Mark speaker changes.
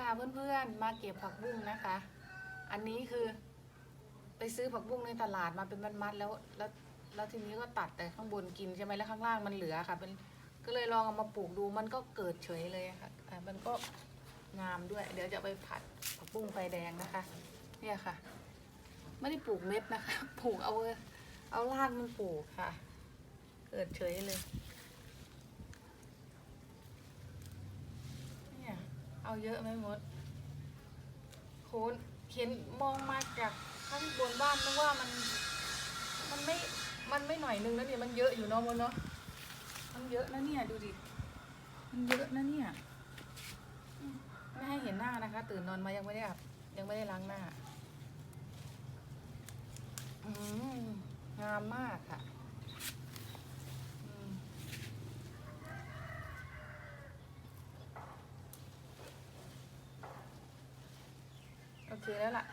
Speaker 1: ค่ะเพื่อนๆ มาเก็บผักบุ้งนะคะ อันนี้คือไปซื้อผักบุ้งในตลาดมาเป็นมัดๆแล้วแล้วแล้วทีนี้ก็ตัดแต่ข้างบนกินใช่ไหมแล้วข้างล่างมันเหลือค่ะเป็นก็เลยลองเอามาปลูกดูมันก็เกิดเฉยเลยค่ะอะมันก็งามด้วย เดี๋ยวจะไปผัดผักบุ้งไฟแดงนะคะ เนี่ยค่ะ ไม่ได้ปลูกเม็ดนะคะ ปลูกเอาเอารากมันปลูกค่ะ เกิดเฉยเลย เอาเยอะไหมมดโคนเห็นมองมาจากข้างบนบ้านนึกว่ามัน มันไม่ มันไม่หน่อยนึงแล้วเนี่ยมันเยอะอยู่เนาะมดเนาะ มันเยอะนะเนี่ยดูดิ มันเยอะนะเนี่ย ไม่ให้เห็นหน้านะคะ ตื่นนอนมายังไม่ได้อาบยังไม่ได้ล้างหน้า อืมงามมากค่ะอืม โอเคแล้วล่ะ